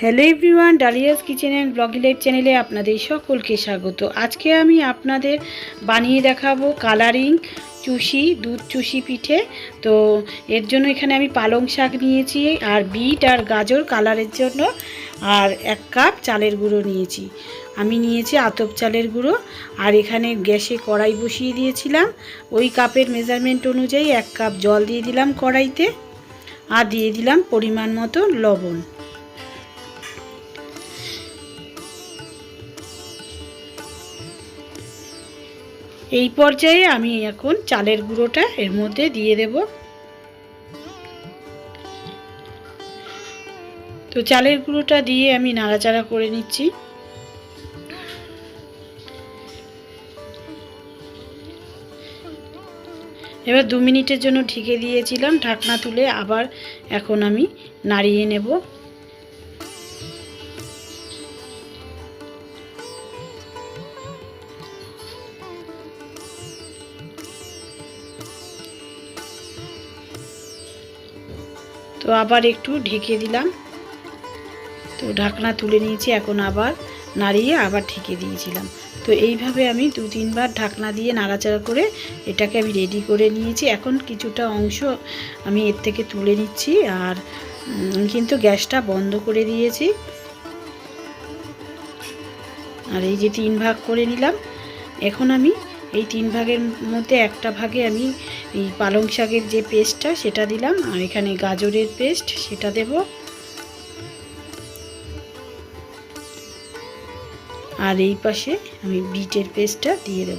Hello everyone Dalia's kitchen and ব্লগিলেট চ্যানেলে আপনাদের সকলকে স্বাগত। আজকে আমি আপনাদের বানিয়ে দেখাবো কালারিং চুষি, দুধ চুষি পিঠে। তো এর জন্য এখানে আমি পালং শাক নিয়েছি আর বিট আর গাজর কালারের জন্য। আর এক কাপ চালের গুঁড়ো নিয়েছি। আমি নিয়েছি আতপ চালের গুঁড়ো। আর এখানে গ্যাসে কড়াই বসিয়ে দিয়েছিলাম। ওই কাপের মেজারমেন্ট অনুযায়ী এক কাপ জল দিয়ে দিলাম কড়াইতে। আর দিয়ে দিলাম পরিমাণ মতো লবণ। এই পর্যায়ে আমি এখন চালের গুঁড়োটা এর মধ্যে দিয়ে দেব। তো চালের গুঁড়োটা দিয়ে আমি নাড়াচাড়া করে নিচ্ছি। এবার দু মিনিটের জন্য ঢেকে দিয়েছিলাম, ঢাকনা তুলে আবার এখন আমি নাড়িয়ে নেব। তো আবার একটু ঢেকে দিলাম। তো ঢাকনা তুলে নিয়েছি, এখন আবার নাড়িয়ে আবার ঢেকে দিয়েছিলাম। তো এইভাবে আমি দু তিনবার ঢাকনা দিয়ে নাড়াচাড়া করে এটাকে আমি রেডি করে নিয়েছি। এখন কিছুটা অংশ আমি এর থেকে তুলে নিচ্ছি আর কিন্তু গ্যাসটা বন্ধ করে দিয়েছি। আর এই যে তিন ভাগ করে নিলাম। এখন আমি এই তিন ভাগের মধ্যে একটা ভাগে আমি এই পালং শাকের যে পেস্টটা, সেটা দিলাম। আর এখানে গাজরের পেস্ট, সেটা দেব। আর এই পাশে আমি বিটের পেস্টটা দিয়ে দেব।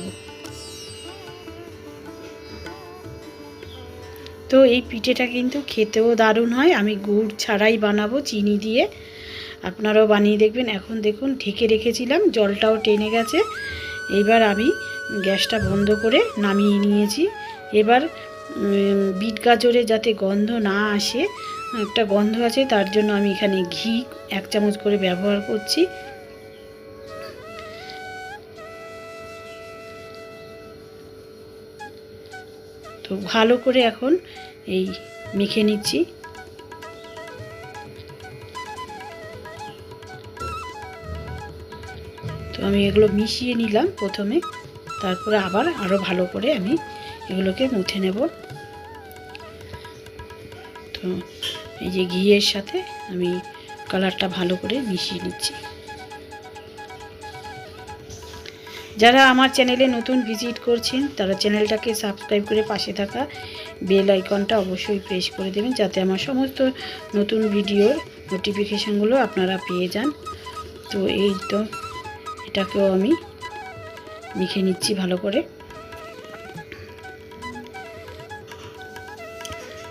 তো এই পিঠেটা কিন্তু খেতেও দারুণ হয়। আমি গুড় ছাড়াই বানাবো চিনি দিয়ে। আপনারাও বানিয়ে দেখবেন। এখন দেখুন, ঢেকে রেখেছিলাম, জলটাও টেনে গেছে। এবার আমি গ্যাসটা বন্ধ করে নামিয়ে নিয়েছি। এবার বিট গাজরে যাতে গন্ধ না আসে, একটা গন্ধ আছে, তার জন্য আমি এখানে ঘি এক চামচ করে ব্যবহার করছি। তো ভালো করে এখন এই মেখে নিচ্ছি। তো আমি এগুলো মিশিয়ে নিলাম প্রথমে। তারপরে আবার আরও ভালো করে আমি এগুলোকে মুছে নেব। তো এই যে ঘিয়ের সাথে আমি কালারটা ভালো করে মিশিয়ে নিচ্ছি। যারা আমার চ্যানেলে নতুন ভিজিট করছেন, তারা চ্যানেলটাকে সাবস্ক্রাইব করে পাশে থাকা বেল আইকনটা অবশ্যই প্রেস করে দেবেন, যাতে আমার সমস্ত নতুন ভিডিওর নোটিফিকেশানগুলো আপনারা পেয়ে যান। তো এই তো, এটাকেও আমি মেখে নিচ্ছি ভালো করে।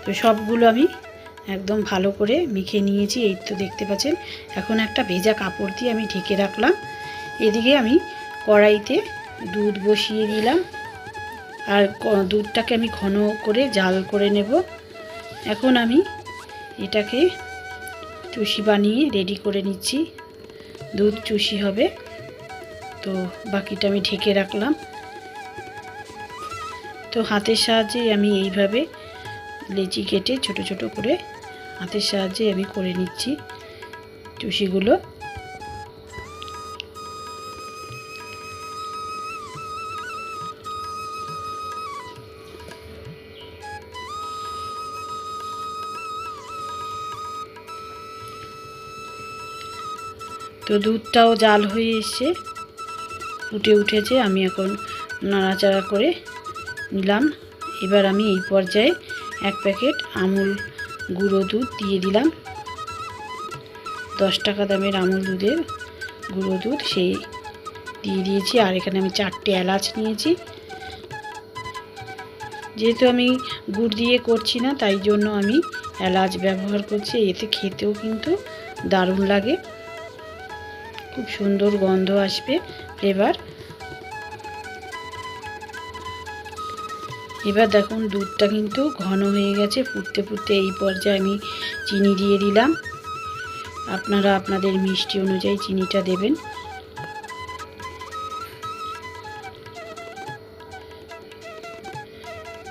তো সবগুলো আমি একদম ভালো করে মেখে নিয়েছি, এই তো দেখতে পাচ্ছেন। এখন একটা ভেজা কাপড় দিয়ে আমি ঢেকে রাখলাম। এদিকে আমি কড়াইতে দুধ বসিয়ে দিলাম। আর দুধটাকে আমি ঘন করে জাল করে নেব। এখন আমি এটাকে চুষি বানিয়ে রেডি করে নিচ্ছি। দুধ চুষি হবে। তো বাকিটা আমি ঢেকে রাখলাম। তো হাতের সাহায্যে আমি এইভাবে লেচি কেটে ছোট ছোট করে হাতের সাহায্যে আমি করে নিচ্ছি চুষিগুলো তো দুধটাও জাল হয়ে এসছে। ফুটে উঠেছে, আমি এখন নাড়াচাড়া করে নিলাম। এবার আমি এই পর্যায়ে এক প্যাকেট আমুল গুঁড়ো দুধ দিয়ে দিলাম। দশ টাকা দামের আমুল দুধের গুঁড়ো দুধ সেই দিয়ে দিয়েছি, আর এখানে আমি চারটে এলাচ নিয়েছি। যেহেতু আমি গুড় দিয়ে করছি না, তাই জন্য আমি এলাচ ব্যবহার করছি, এতে খেতেও কিন্তু দারুণ লাগে। খুব সুন্দর গন্ধ আসবে ফ্লেভার এবার দেখুন দুধটা কিন্তু ঘন হয়ে গেছে, ফুটতে ফুটতে এই পর্যায়ে আমি চিনি দিয়ে দিলাম। আপনারা আপনাদের মিষ্টি অনুযায়ী চিনিটা দেবেন।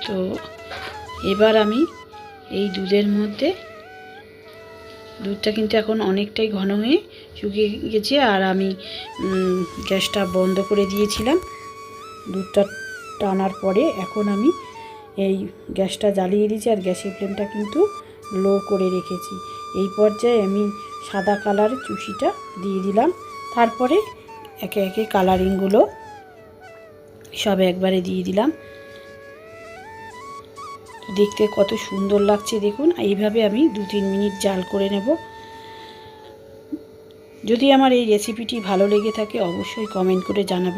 তো এবার আমি এই দুধের মধ্যে, দুধটা কিন্তু এখন অনেকটাই ঘন হয়ে শুকিয়ে গেছে আর আমি গ্যাসটা বন্ধ করে দিয়েছিলাম। দুধটা টানার পরে এখন আমি এই গ্যাসটা জ্বালিয়ে দিয়েছি আর গ্যাসের ফ্লেমটা কিন্তু লো করে রেখেছি। এই পর্যায়ে আমি সাদা কালার চুষিটা দিয়ে দিলাম। তারপরে একে একে কালারিংগুলো সব একবারে দিয়ে দিলাম। দেখতে কত সুন্দর লাগছে দেখুন। এইভাবে আমি দু তিন মিনিট জাল করে নেব। যদি আমার এই রেসিপিটি ভালো লেগে থাকে অবশ্যই কমেন্ট করে জানাবে।